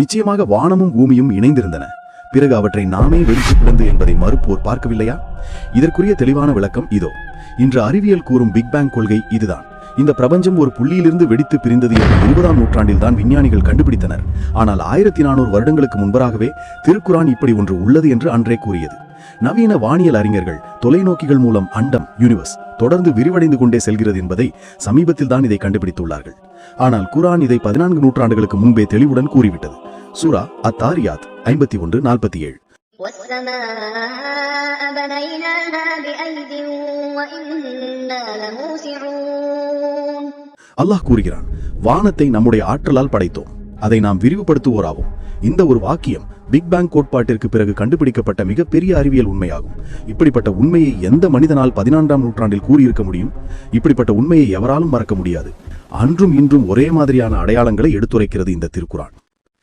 நிச்சயமாக வானமும் பூமியும் இணைந்திருந்தன. பிறகு அவற்றை நாமே வெடித்து கிடந்து என்பதை மறுப்போர் பார்க்கவில்லையா? இதற்குரிய தெளிவான விளக்கம் இதோ. இன்று அறிவியல் கூறும் பிக் பேங் கொள்கை இதுதான். இந்த பிரபஞ்சம் ஒரு புள்ளியிலிருந்து வெடித்து பிரிந்தது என்று இருபதாம் நூற்றாண்டில் தான் விஞ்ஞானிகள் கண்டுபிடித்தனர். ஆனால் ஆயிரத்தி நானூறு வருடங்களுக்கு முன்பதாகவே திருக்குரான் இப்படி ஒன்று உள்ளது என்று அன்றே கூறியது. நவீன வானியல் அறிஞர்கள் தொலைநோக்கிகள் மூலம் அண்டம் யூனிவர்ஸ் தொடர்ந்து விரிவடைந்து கொண்டே செல்கிறது என்பதை சமீபத்தில் தான் இதை கண்டுபிடித்துள்ளார்கள். ஆனால் குரான் இதை பதினான்கு நூற்றாண்டுகளுக்கு முன்பே தெளிவுடன் கூறிவிட்டது. சூரா அத்தாரியாத் ஐம்பத்தி ஒன்று நாற்பத்தி ஏழு. அல்லாஹ் கூறுகிறான் வானத்தை நம்முடைய ஆற்றலால் படைத்தோம். அதை நாம் விரிவுபடுத்துவோராகும். இந்த ஒரு வாக்கியம் பிக் பேங் கோட்பாட்டிற்கு பிறகு கண்டுபிடிக்கப்பட்ட மிகப்பெரிய அறிவியல் உண்மையாகும். இப்படிப்பட்ட உண்மையை எந்த மனிதனால் பதினான்காம் நூற்றாண்டில் கூறியிருக்க முடியும்? இப்படிப்பட்ட உண்மையை எவராலும் மறக்க முடியாது. அன்றும் இன்றும் ஒரே மாதிரியான அடையாளங்களை எடுத்துரைக்கிறது இந்த திருக்குறான்.